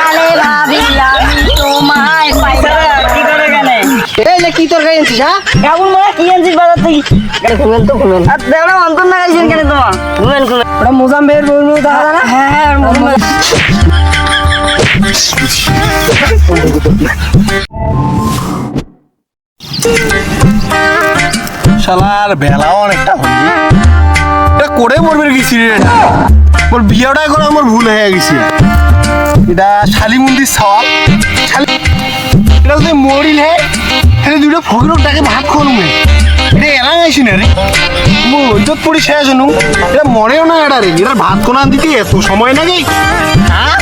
কালে ভাবিলাম তোমায় পাই কি করে কেনে এই যে কি তরকারি আনছিস হ্যাঁ? কাবুল মারা কি আনছিস বাজার থেকে? ঘুমেন তো ঘুমেন। আর দেওয়া অন্তর না গাইছেন কেন তোমার? ঘুমেন ঘুমেন। ওটা মোজাম্বের বলব দেখা না? হ্যাঁ হ্যাঁ শালার বেলাও অনেকটা হলি এটা করে মরবে গেছি রে মোর বিয়েটা করে আমার ভুল হয়ে গেছে। এটা শালি মন্দির সওয়াল। শালি এটা যদি মরিল হে, তাহলে দুটো ফকির ডাকে ভাত খাওয়ানো মে এটা এলা গাইছি না রে। মোর ইজ্জত পড়ি শেষ হনু এটা মরেও না এটা রে। এটা ভাত কোনা দিতে এত সময় লাগে। হ্যাঁ?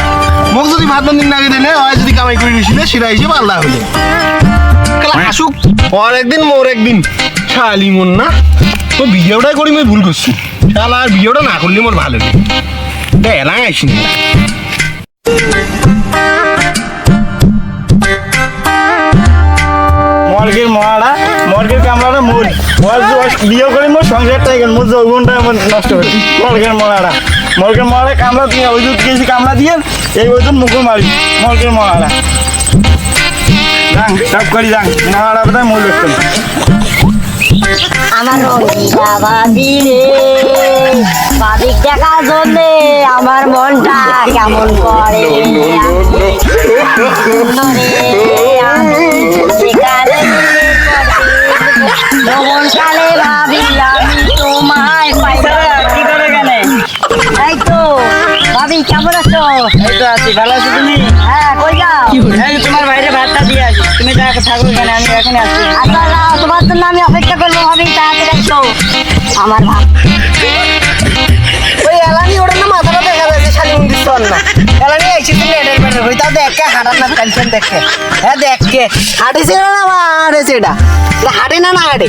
মোক যদি ভাত বান্দিন না দিলে, হয় যদি কামাই করে দিছিলে, সেটা হিসেবে আল্লাহ হলে আসুক। ওর একদিন, মোর একদিন। শালি মন না। তো বিয়েটাই করি, মই ভুল করছি। শালা, আর বিয়েটা না করলে মোর ভালো লাগে এটা এলাং আইসি না। মর্গের মহারা মর্গের কামড়াটা মূল বিয়ে করে মোর সংসারটা গেল মোর যৌবনটা আমার নষ্ট হয়ে মর্গের মহারা মর্গের মহারা কামড়া দিয়ে, ওই দুধ গেছি কামড়া দিয়ে, এই ওই দুধ মুখে মারি। মর্গের মহারা যাং, সব করি যাং। মহারা বোধহয় মূল ব্যক্তি আমার রঙিলা ভাবি ভাবি দেখার জন্যে আমার মনটা কেমন করে? ভাবি কেমন ভালো হ্যাঁ কই যাও তোমার ভাতটা দিয়ে তুমি আমি আচ্ছা তোমার জন্য আমি অপেক্ষা করব আমার ভাব মন্দির এলানি তাও দেখে হাঁটার না টেনশন দেখে। হ্যাঁ দেখে। হাঁটেছে না না হাঁটেছে এটা। না হাঁটে না না হাঁটে?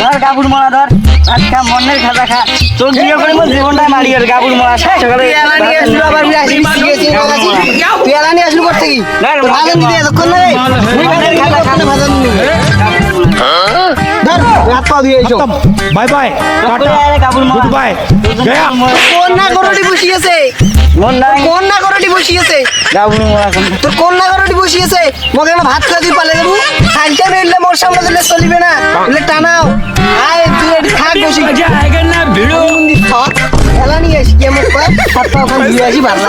ধর গাবুর মারা ধর। ভাত মনের খাজা খা। তোর বিয়ে করে মোর জীবনটা মারি আর গাবুর মারা আবার তুই এলানি আসলো করতে কি এতক্ষণ না রে বাই বাই গয়া। বসিয়েছে বসিয়েছে তোর বসিয়েছে মগে ভাত খাওয়া তুই পালে দেবো খাইতে বেরলে মোর সামনে দিলে চলিবে না। বলে টানাও। আয় তুই থাক বসি। খেলা নিয়ে আসি কে মোক কয় হাত পা ওখানে দিয়ে আসি ভালো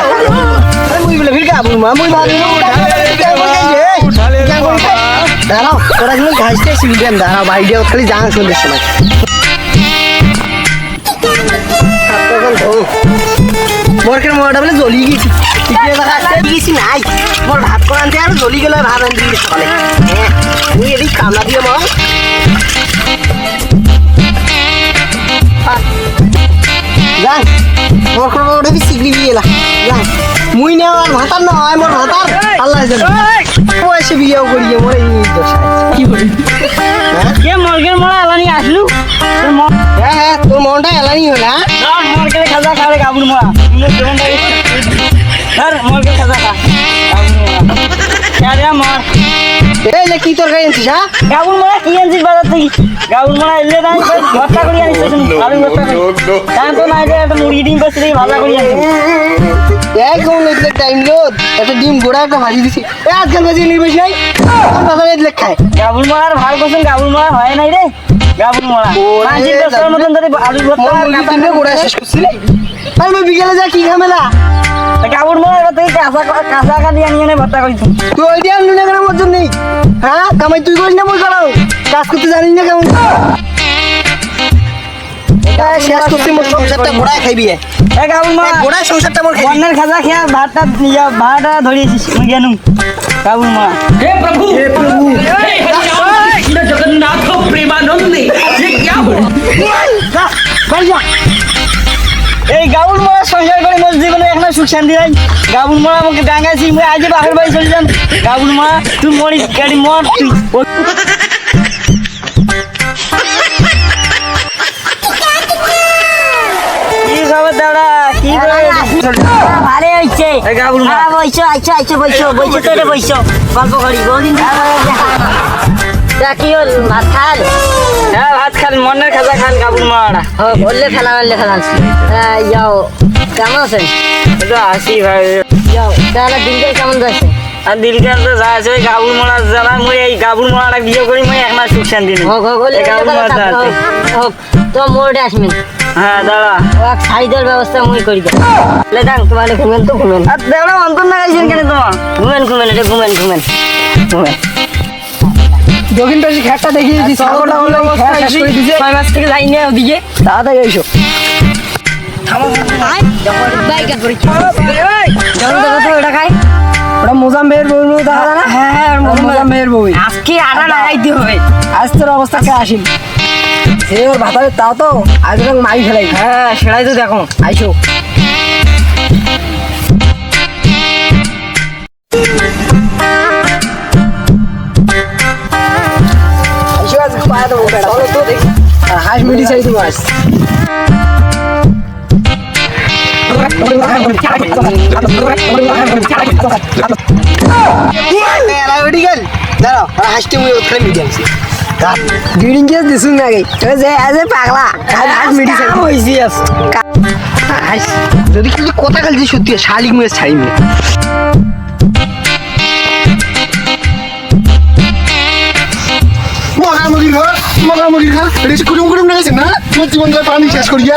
মুই বলে ফির কাবুল মা মুই ভাবি দাঁড়াও তোরা কিন্তু ঘাসতে দেন দাঁড়াও দিয়ে খালি জানা সন্ধ্যের সময়। মোরকের মোড়াটা জ্বলি গেছি নাই মোর ভাত করে আনতে আর জ্বলি গেলে ভাত আনতে সকালে হ্যাঁ তুই এদিক কামলা দিয়ে মা যাই মোর কোনো ওটা সিগড়ি দিয়ে এলা যাই মুই নেও আর ভাতার নয় মোর ভাতার আল্লাহ বয়সে বিয়েও করিয়ে মোর কি বলি? কে মর্গের মরা এলানি আসলু? হ্যাঁ হ্যাঁ তোর মনটা এলানি হলো হ্যাঁ। মর্গের খাজা খা কাবুর মরা। তোর মর্গের খাজা খা এই যে কি তরকারি আনছিস হ্যাঁ? গাবুর মারা কি আনছিস বাজার থেকে? গাবুর মারা এলে না ভর্তা করে আনিস আলু ভর্তা কারণ তো নাই যে একটা মুরগি ডিম পাচ্ছি ভাজা করে আনিস এই কোন টাইম লোদ একটা ডিম গোড়া একটা ভাজি দিছি। এ আজকাল ভাজি নিয়ে বসে নাই? আমার বাবা এই লেখায় গাবুর মারার ভাগ করছেন গাবুর মারা হয় নাই রে। গাবুন মারা। মাঝি বসার কি ঝামেলা? গাবুন মারা এবার তুই কাঁচা কাঁচা কাঁদি আনিয়ে তুই ওই দিয়ে হ্যাঁ? তুই করিস না মই করাও। কাজ করতে জানিস না কেমন? শেষ করছি মোর সংসারটা ঘোড়ায় খাইবি খাজা খেয়া ভাতটা ভাতটা ধরিয়েছিস মুই জানুম গাবুন মারা। হে প্রভু। হে প্রভু। জগন্নাথ। प्रेमानंद ये क्या हुआ যা বাড়ি যা এই গাউল মারা সংসার করে মোর জীবনে এখন সুখ শান্তি নাই গাউল মারা আমাকে ডাঙ্গাইছি মুই আজ বাপের বাড়ি চলে যান গাউল মারা তুই মরি গাড়ি মর তুই ও- কি খবর দাদা কি করে ভালো হয়েছে এই গাউল মারা হ্যাঁ বইছো আইছো আইছো বইছো বইছো তো রে বইছো গল্প করি বহুদিন ধরে দেখা। তা কি হল? ভাত খাল? হ্যাঁ ভাত খান মনের খাজা খান গাবুর মারা ও বললে ফেলা মারলে ফেলা হ্যাঁ যাও। কেমন আছেন? আসি ভাই। যাও। তাহলে দিনকাল কেমন যাচ্ছে? আর দিলকার তো যা আছে ওই গাবুর মারা জানা মুই এই গাবুর মারাটা বিয়ে করি মুই এক মাস সুখ শান্তি নেই হোক হোক বললে যা আছে। হোক তো মোড়ে আসবেন। হ্যাঁ দাঁড়া। ও এক দেওয়ার ব্যবস্থা মুই করি। দেব লে দাং তোমার ঘুমেন তো ঘুমেন। আর দেওয়া অন্তর না গাইছেন কেন তোমার? ঘুমেন ঘুমেন এটা ঘুমেন ঘুমেন ঘুমেন। দক্ষিণ পাশে খেটটা দেখিয়ে দিচ্ছি ছাগলটা হলো খেয়া শেষ করে দিছে ছয় মাস থেকে যাই নিয়ে ওদিকে। তাড়াতাড়ি এসো। ওটা খাই। মোজাম্বের বউ দেখা যায় না? হ্যাঁ হ্যাঁ মোজাম্বের বউ। আজকে আটা লাগাইতে হবে। আজ তোর অবস্থা কে সে ওর ভাতারে তাও তো? আজ মাই ফেলাই হ্যাঁ সেটাই তো দেখো। আইসো। চাই তুমি আস দাঁড়াও হাঁসটি মুই ওখানে মিটি আনছি ডিডিং কে দিছুন নাকি ওই যে আজ পাগলা আজ মিটি চাই হইছি যদি কিছু কথা খালি সত্যি শালিক মুয়ে মুয়ে। মুরগির ঘর মগা মুরগির ঘর, এটা হচ্ছে কুটুম কুটুম লেগেছে, না? তোর জীবন ধরে পানি শেষ করিয়া